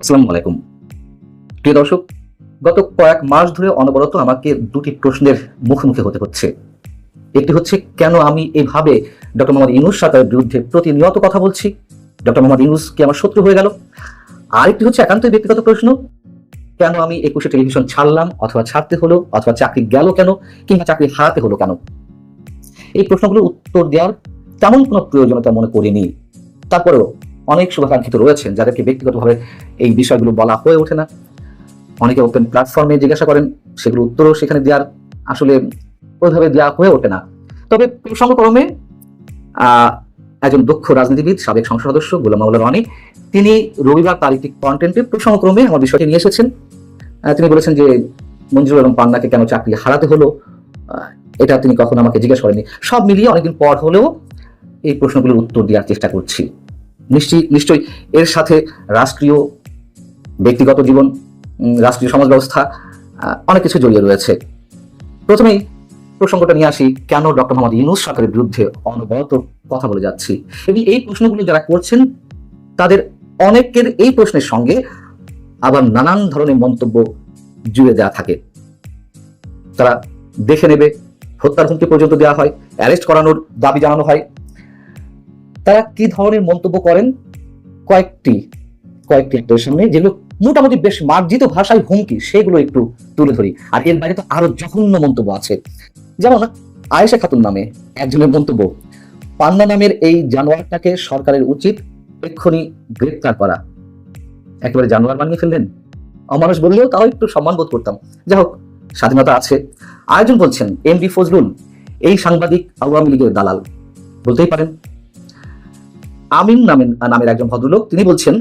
আসসালামু আলাইকুম। প্রিয় দর্শক, গত কয়েক মাস ধরে অনবরত আমাকে দুটি প্রশ্নের মুখোমুখি হতে হচ্ছে। একটি হচ্ছে, কেন আমি এভাবে ডক্টর মোহাম্মদ ইউনুস সরকারের বিরুদ্ধে প্রতিনিয়ত কথা বলছি? ডক্টর মোহাম্মদ ইউনুস কি আমার শত্রু হয়ে গেল? আরেকটি হচ্ছে একান্তই ব্যক্তিগত প্রশ্ন, কেন আমি একুশে টেলিভিশন ছাড়লাম অথবা ছাড়তে হলো, অথবা চাকরি গেল কেন, কিংবা চাকরি হারাতে হলো কেন? এই প্রশ্নগুলোর উত্তর দেওয়ার তেমন কোনো প্রয়োজনীয়তা মনে করিনি। তারপরেও অনেক শুভাকাঙ্ক্ষিত রয়েছেন যাদেরকে ব্যক্তিগতভাবে এই বিষয়গুলো বলা হয়ে ওঠে না। অনেকে ওপেন প্ল্যাটফর্মে জিজ্ঞাসা করেন সেগুলো উত্তরও সেখানে দেওয়ার আসলে ওইভাবে দেওয়া হয়ে ওঠে না। তবে প্রসঙ্গক্রমে একজন দক্ষ রাজনীতিবিদ, সাবেক সংসদ সদস্য গোলাম মাওলা রনি, তিনি রবিবার তার কন্টেন্টে প্রসঙ্গক্রমে আমার বিষয়টি নিয়ে এসেছেন। তিনি বলেছেন যে মঞ্জুর আলম পান্নাকে কেন চাকরি হারাতে হলো? এটা তিনি কখনো আমাকে জিজ্ঞেস করেননি। সব মিলিয়ে অনেকদিন পর হলেও এই প্রশ্নগুলোর উত্তর দেওয়ার চেষ্টা করছি। নিশ্চয়ই নিশ্চয়ই। এর সাথে রাষ্ট্রীয় ব্যক্তিগত জীবন রাষ্ট্রীয় সমাজ ব্যবস্থা অনেক কিছু জড়িয়ে রয়েছে। প্রথমেই প্রসঙ্গটা নিয়ে আসি, কেন ডক্টর মোহাম্মদ ইউনুস সরকারের বিরুদ্ধে অনবরত কথা বলে যাচ্ছি? এবং এই প্রশ্নগুলো যারা করছেন, তাদের অনেকের এই প্রশ্নের সঙ্গে আবার নানান ধরনের মন্তব্য জুড়ে দেওয়া থাকে। তারা দেখে নেবে, হত্যার হুমকি পর্যন্ত দেওয়া হয়, অ্যারেস্ট করানোর দাবি জানানো হয় তারা কি ধরনের মন্তব্য করেন? কয়েকটি কয়েকটি একটার সামনে, যেগুলো মোটামুটি বেশ মার্জিত ভাষায় হুমকি, সেগুলো একটু তুলে ধরি। আর এর বাইরে তো আরও জঘন্য মন্তব্য আছে। যেমন আয়েশা খাতুন নামে একজনের মন্তব্য, পান্না নামের এই জানোয়ারটাকে সরকারের উচিত এক্ষুনি গ্রেপ্তার করা। একেবারে জানোয়ার বানিয়ে ফেললেন। অমানুষ বললেও তাও একটু সম্মান বোধ করতাম। যাই হোক, স্বাধীনতা আছে। আয়োজন বলছেন, এম ডি ফজলুল, এই সাংবাদিক আওয়ামী লীগের দালাল। বলতেই পারেন আমিন নামের নামের একজন ভদ্রলোক, তিনি বলছেন,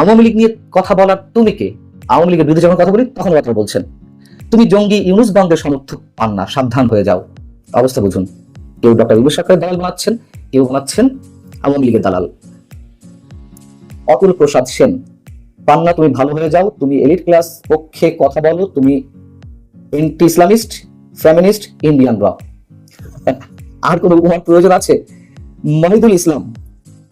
আওয়ামী লীগ নিয়ে কথা বলার তুমি কে? আওয়ামী লীগের বিরুদ্ধে যখন কথা বলি, তখন কথা বলছেন, তুমি জঙ্গি ইউনুস বঙ্গের সমর্থক, পান না, সাবধান হয়ে যাও। অবস্থা বুঝুন। কেউ ডক্টর ইউনুস সরকারের দালাল বানাচ্ছেন, কেউ বানাচ্ছেন আওয়ামী লীগের দালাল। অতুল প্রসাদ সেন পান্না তুমি ভালো হয়ে যাও, তুমি এলিট ক্লাস পক্ষে কথা বলো, তুমি anti Islamist feminist Indian rock. আর কোনো উপমার প্রয়োজন আছে? মহিদুল ইসলাম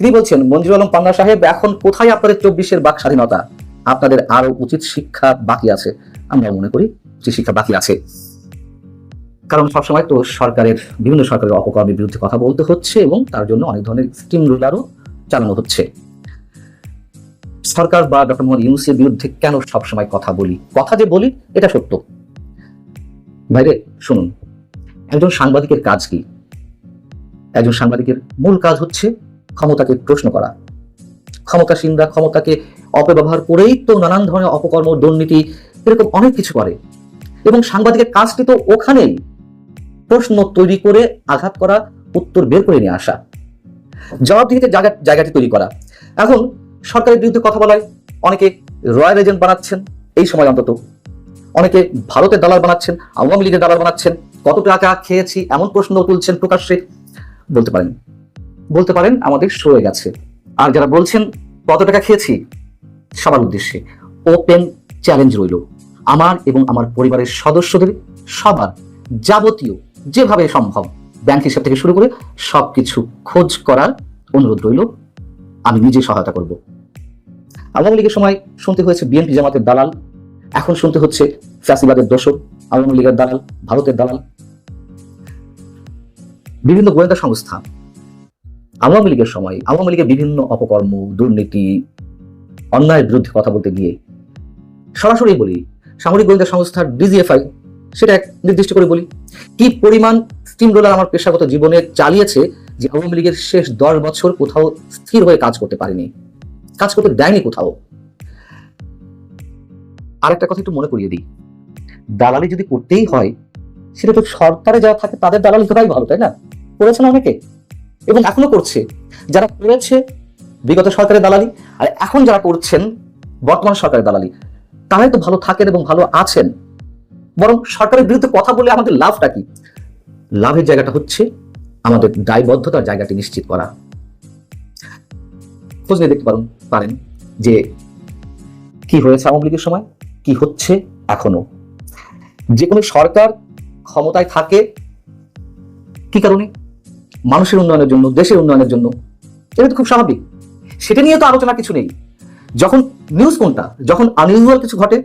তিনি বলছেন মঞ্জুর আলম পান্না সাহেব, এখন কোথায় আপনাদের চব্বিশের বাক স্বাধীনতা? আপনাদের আরও উচিত শিক্ষা বাকি আছে। আমরা মনে করি উচিত শিক্ষা বাকি আছে। কারণ সবসময় তো সরকারের, বিভিন্ন সরকারের অপকর্মের বিরুদ্ধে কথা বলতে হচ্ছে এবং তার জন্য অনেক ধরনের স্টিম রুলারও চালানো হচ্ছে। সরকার বা ডক্টর মোহাম্মদ ইউনুসের বিরুদ্ধে কেন সবসময় কথা বলি? কথা যে বলি, এটা সত্য। ভাইরে, শুনুন, একজন সাংবাদিকের কাজ কি? একজন সাংবাদিকের মূল কাজ হচ্ছে ক্ষমতাকে প্রশ্ন করা। ক্ষমতাসীনরা ক্ষমতাকে অপব্যবহার করেই তো নানান ধরনের অপকর্ম, দুর্নীতি, এরকম অনেক কিছু করে। এবং সাংবাদিকের কাজটি তো ওখানেই প্রশ্ন তৈরি করে আঘাত করা, উত্তর বের করে নিয়ে আসা। জবাবদিহিতে জায়গা, জায়গাটি তৈরি করা। এখন সরকারের বিরুদ্ধে কথা বলায় অনেকে রয়্যাল এজেন্ট বানাচ্ছেন, এই সময় অন্তত। অনেকে ভারতের দালাল বানাচ্ছেন, আওয়ামী লীগের দালাল বানাচ্ছেন কত টাকা খেয়েছি, এমন প্রশ্ন তুলছেন প্রকাশ্যে, বলতে পারেন। বলতে পারেন আমাদের সয়ে গেছে। আর যারা বলছেন, কত টাকা খেয়েছি? সবার উদ্দেশ্যে ওপেন চ্যালেঞ্জ রইল। আমার এবং আমার পরিবারের সদস্যদের সবার যাবতীয় যেভাবে সম্ভব ব্যাংক হিসাব থেকে শুরু করে সবকিছু খোঁজ করার অনুরোধ রইল। আমি নিজে সহায়তা করব। আওয়ামী লীগের সময় শুনতে হয়েছে বিএনপি জামাতের দালাল। এখন শুনতে হচ্ছে ফ্যাসিবাদের দোষক আওয়ামী লীগের দালাল, ভারতের দালাল। বিভিন্ন গোয়েন্দা সংস্থা আওয়ামী লীগের সময় আওয়ামী লীগের বিভিন্ন অপকর্ম, দুর্নীতি, অন্যায়ের বিরুদ্ধে কথা বলতে গিয়ে সরাসরি বলি, সামরিক গোয়েন্দা সংস্থার ডিজিএফআই, সেটা এক নির্দিষ্ট করে বলি। কি পরিমাণ স্টিম রোলার আমার পেশাগত জীবনে চালিয়েছে যে আওয়ামী লীগের শেষ দশ বছর কোথাও স্থির হয়ে কাজ করতে পারেনি, কাজ করতে দেয়নি কোথাও? আর একটা কথা একটু মনে করিয়ে দিই। দালালি যদি করতেই হয়, সেটা তো সরকারে যারা থাকে তাদের দালালি করাই ভালো, তাই না? করেছেন অনেকে। এবং এখনও করছে। যারা করেছে বিগত সরকারের দালালি, আর এখন যারা করছেন, বর্তমান সরকারের দালালি, তারাই তো ভালো থাকেন এবং ভালো আছেন। বরং সরকারের বিরুদ্ধে কথা বলে আমাদের লাভটা কি? লাভের জায়গাটা হচ্ছে আমাদের দায়বদ্ধতার জায়গাটি নিশ্চিত করা। খোঁজ নিয়ে দেখতে পারেন পারেন যে কি হয়েছে আওয়ামী লীগের সময়, কি হচ্ছে এখনও। যে কোনো সরকার ক্ষমতায় থাকে, কি কারণে? মানুষের উন্নয়নের জন্য, দেশের উন্নয়নের জন্য। এটা তো খুব স্বাভাবিক। সেটা নিয়ে তো আলোচনা কিছু নেই। যখন নিউজ কোনটা, যখন আনইউজুয়াল কিছু ঘটে,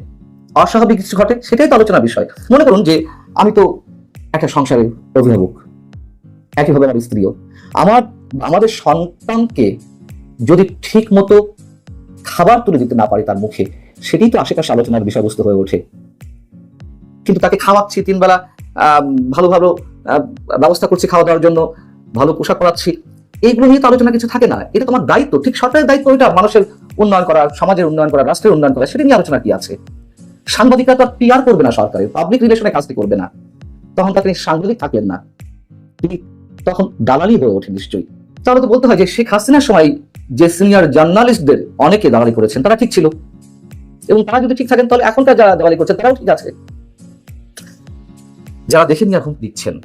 অস্বাভাবিক কিছু ঘটে, সেটাই তো আলোচনার বিষয়। মনে করুন যে, আমি তো একটা সংসারের অভিভাবক। একইভাবে আমার স্ত্রীও। আমার, আমাদের সন্তানকে যদি ঠিক মতো খাবার তুলে দিতে না পারি তার মুখে, সেটাই তো আশেপাশে আলোচনার বিষয়বস্তু হয়ে ওঠে। কিন্তু তাকে খাওয়াচ্ছি তিনবেলা ভালো ভালো ব্যবস্থা করছি খাওয়া দাওয়ার জন্য ভালো পোশাক পরাচ্ছি, এইগুলো নিয়ে তো আলোচনা কিছু থাকে না। এটা তোমার দায়িত্ব। ঠিক সরকারের দায়িত্ব এটা মানুষের উন্নয়ন করা, সমাজের উন্নয়ন করা, রাষ্ট্রের উন্নয়ন করা, সেটা নিয়ে আলোচনা কি আছে? সাংবাদিকতা পিআর করবে না সরকারের পাবলিক রিলেশনে কাজটি করবে না। তখন তাকে সাংবাদিক থাকলেন না। তিনি তখন দালালি হয়ে ওঠে নিশ্চয়ই। তাহলে তো বলতে হয় যে শেখ হাসিনার সময় যে সিনিয়র জার্নালিস্টদের অনেকে দালালি করেছেন, তারা ঠিক ছিল। এবং তারা যদি ঠিক থাকেন, তাহলে এখনকার যারা দালালি করছেন তারাও ঠিক আছে। যারা দেখে নিয়ে হুমকি দিচ্ছেন।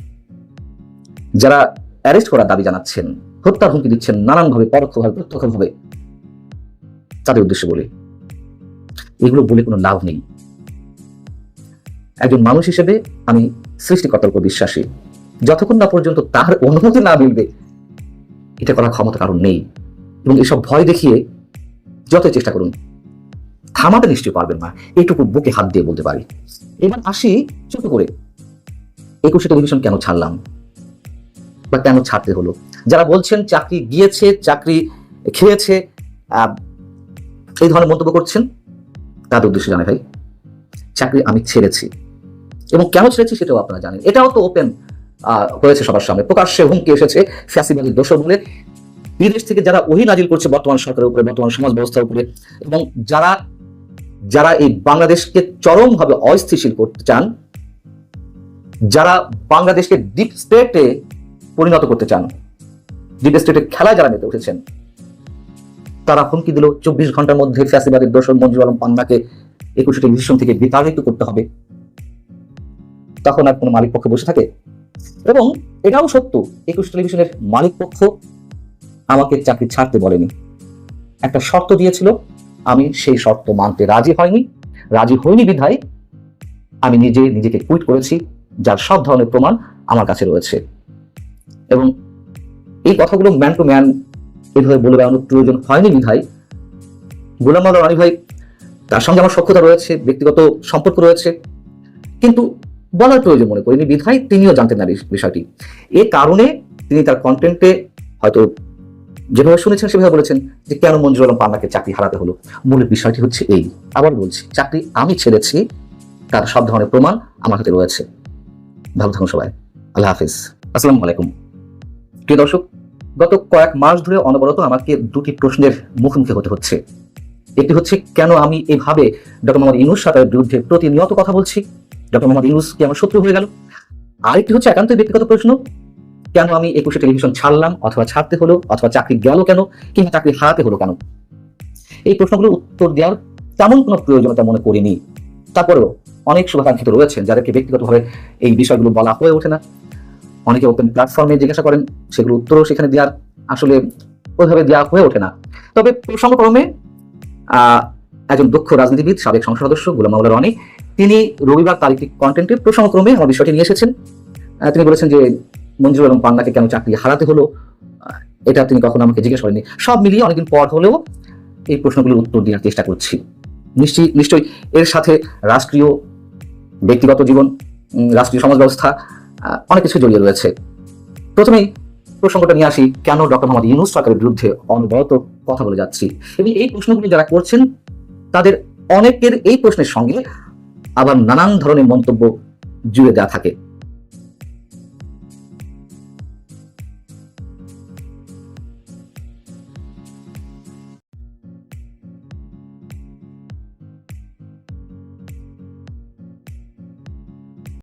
যারা অ্যারেস্ট করার দাবি জানাচ্ছেন। হত্যার হুমকি দিচ্ছেন নানানভাবে, পরোক্ষভাবে, প্রত্যক্ষভাবে। তাদের উদ্দেশ্যে বলে, এগুলো বলে কোনো লাভ নেই। একজন মানুষ হিসেবে আমি সৃষ্টিকর্তার উপর বিশ্বাসী। যতক্ষণ না পর্যন্ত তার অনুমতি না মিলবে, এটা করার ক্ষমতা কারণ নেই। এবং এসব ভয় দেখিয়ে যতই চেষ্টা করুন, থামাতে নিশ্চয়ই পারবেন না। এইটুকু বুকে হাত দিয়ে বলতে পারি। এবার আসি ছোট করে, একুশে টেলিভিশন কেন ছাড়লাম? বা কেন ছাড়তে হলো? যারা বলছেন চাকরি গিয়েছে, চাকরি খেয়েছে এই ধরনের মন্তব্য করছেন, তাদের উদ্দেশ্যে জানে ভাই, চাকরি আমি ছেড়েছি। এবং কেন ছেড়েছি সেটাও আপনারা জানেন। এটাও তো ওপেন হয়েছে সবার সামনে। প্রকাশ্যে হুমকি এসেছে ফ্যাসিবাদী দোষর বলে বিদেশ থেকে যারা ওহি নাজিল করছে বর্তমান সরকারের উপরে, বর্তমান সমাজ ব্যবস্থার উপরে, এবং যারা যারা এই বাংলাদেশকে চরমভাবে অস্থিতিশীল করতে চান, যারা বাংলাদেশকে ডিপ স্টেটে পরিণত করতে চান। ডিপ স্টেটের খেলায় যারা মেতে উঠেছেন, তারা হুমকি দিল চব্বিশ ঘণ্টার মধ্যে ফ্যাসিবাদের দোষর মঞ্জুর আলম পান্নাকে একুশে টেলিভিশন থেকে বিতাড়িত করতে হবে। তখন আর কোনো মালিক পক্ষ বসে থাকে। এবং এটাও সত্য, একুশ টেলিভিশনের মালিক পক্ষ আমাকে চাকরি ছাড়তে বলেনি। একটা শর্ত দিয়েছিল, আমি সেই শর্ত মানতে রাজি হয়নি। রাজি হইনি বিধায় আমি নিজে নিজেকে কুইট করেছি, যার সব ধরনের প্রমাণ আমার কাছে রয়েছে। এবং এই কথাগুলো ম্যান টু ম্যান এভাবে বলে বেড়ানোর প্রয়োজন হয়নি বিধায়। গোলাম মাওলা রানী ভাই, তার সঙ্গে আমার সক্ষতা রয়েছে, ব্যক্তিগত সম্পর্ক রয়েছে, কিন্তু বলার প্রয়োজন মনে করিনি বিধায়, তিনিও জানতেন না বিষয়টি। এ কারণে তিনি তার কন্টেন্টে হয়তো যেভাবে শুনেছেন, সেভাবে বলেছেন যে কেন মঞ্জুর আলম পান্নাকে চাকরি হারাতে হলো। মূল বিষয়টি হচ্ছে এই। আবার বলছি, চাকরি আমি ছেড়েছি, তার সব ধরনের প্রমাণ আমার হাতে রয়েছে। ভালো থাকুন সবাই। আল্লাহ হাফিজ। আসসালামু আলাইকুম। প্রিয় দর্শক, গত কয়েক মাস ধরে অনবরত আমাকে দুটি প্রশ্নের মুখোমুখি হতে হচ্ছে। একটি হচ্ছে, কেন আমি এভাবে ডক্টর মোহাম্মদ ইউনুস সরকারের বিরুদ্ধে প্রতিনিয়ত কথা বলছি? ডক্টর মোহাম্মদ ইউনুস কি আমার শত্রু হয়ে গেল? আরেকটি হচ্ছে একান্ত ব্যক্তিগত প্রশ্ন, কেন আমি একুশে টেলিভিশন ছাড়লাম অথবা ছাড়তে হলো, অথবা চাকরি গেল কেন, কিংবা চাকরি হারাতে হলো কেন? এই প্রশ্নগুলোর উত্তর দেওয়ার তেমন কোনো প্রয়োজনীয়তা মনে করিনি। তারপরেও অনেক শুভাকাঙ্ক্ষিত রয়েছেন, যাদেরকে ব্যক্তিগতভাবে এই বিষয়গুলো বলা হয়ে ওঠে না। অনেকে ওপেন প্ল্যাটফর্মে জিজ্ঞাসা করেন সেগুলো উত্তরও সেখানে দেওয়ার আসলে ওইভাবে দেওয়া হয়ে ওঠে না। তবে প্রসঙ্গক্রমে একজন দক্ষ রাজনীতিবিদ, সাবেক সংসদ সদস্য গোলাম মাওলা রনি, তিনি রবিবার তার কন্টেন্টের প্রসঙ্গক্রমে আমার বিষয়টি নিয়ে এসেছেন। তিনি বলেছেন যে মঞ্জুর আলম পান্নাকে কেন চাকরি হারাতে হলো এটা তিনি কখনো আমাকে জিজ্ঞেস করেননি। সব মিলিয়ে অনেকদিন পর হলেও এই প্রশ্নগুলোর উত্তর দেওয়ার চেষ্টা করছি। নিশ্চয়ই নিশ্চয়ই এর সাথে রাষ্ট্রীয় ব্যক্তিগত জীবন রাষ্ট্রীয় সমাজ ব্যবস্থা অনেক কিছু জড়িয়ে রয়েছে। প্রথমেই প্রসঙ্গটা নিয়ে আসি, কেন ডক্টর মোহাম্মদ ইউনুস সরকারের বিরুদ্ধে অনবরত কথা বলে যাচ্ছি? এবং এই প্রশ্নগুলি যারা করছেন, তাদের অনেকের এই প্রশ্নের সঙ্গে আবার নানান ধরনের মন্তব্য জুড়ে দেওয়া থাকে।